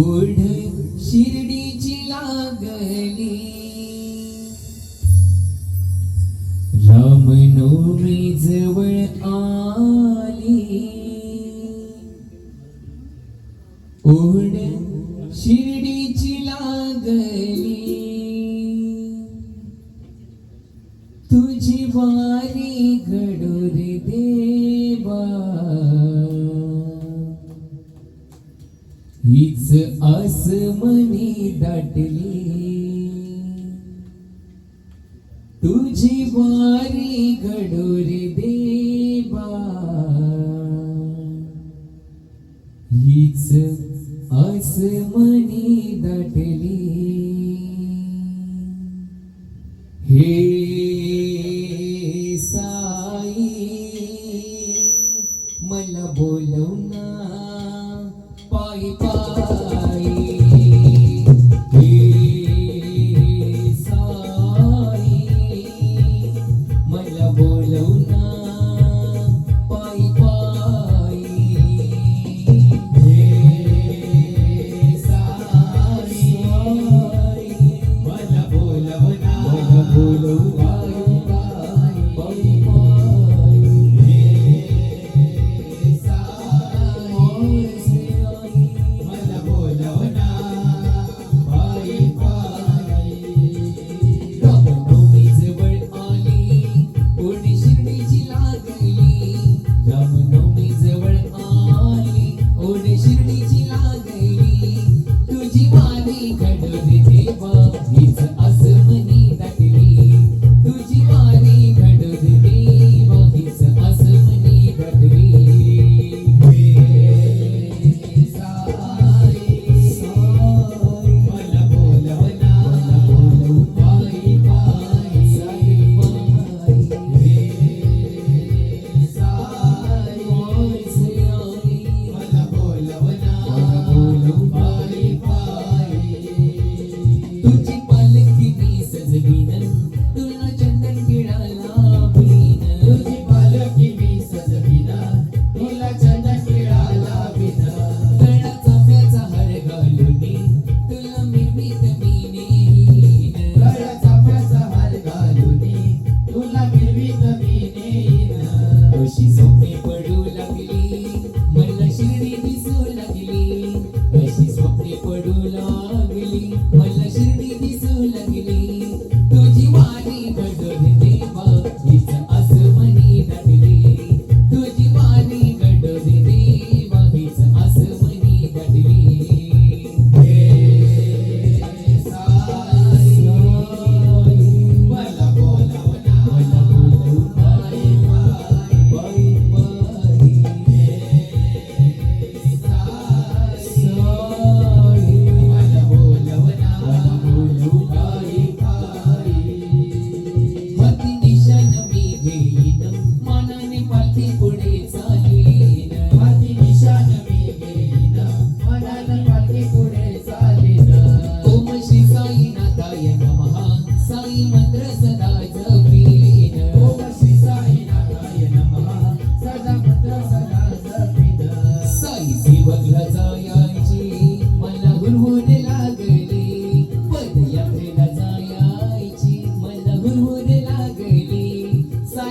ओढ शिर्डीची लागली. रामनवमी जवळ आली. ओढ शिर्डी हीच आसमनी दटली. हे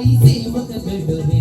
e se você bebeu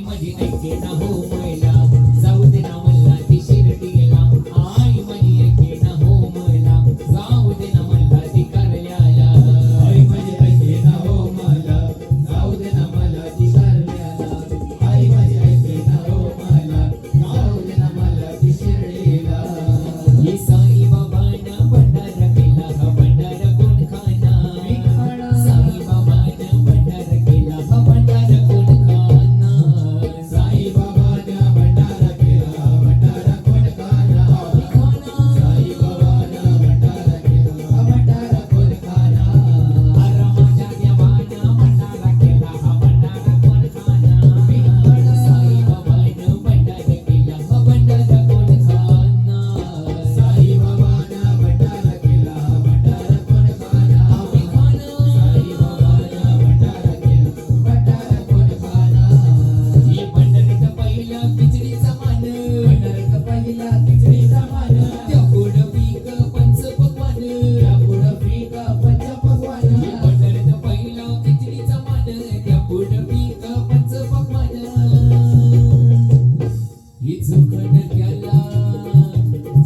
mãe, mãe, mãe, mãe, mãe,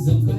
Some